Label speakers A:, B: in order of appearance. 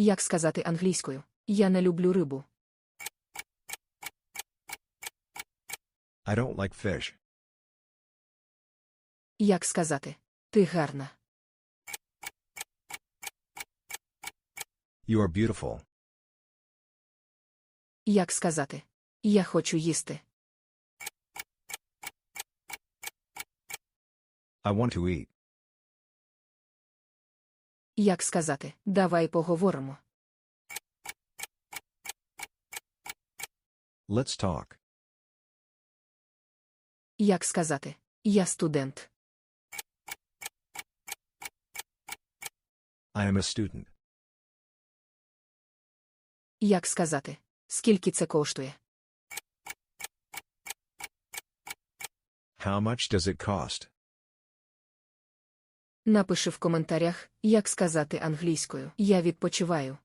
A: Як сказати англійською? Я не люблю рибу.
B: I don't like fish.
A: Як сказати? Ти гарна.
B: You are beautiful.
A: Як сказати? Я хочу їсти.
B: I want to eat.
A: Як сказати? Давай поговоримо.
B: Let's talk.
A: Як сказати? Я студент.
B: I am a student.
A: Як сказати? Скільки це коштує?
B: How much does it cost?
A: Напиши в коментарях, як сказати англійською. Я відпочиваю.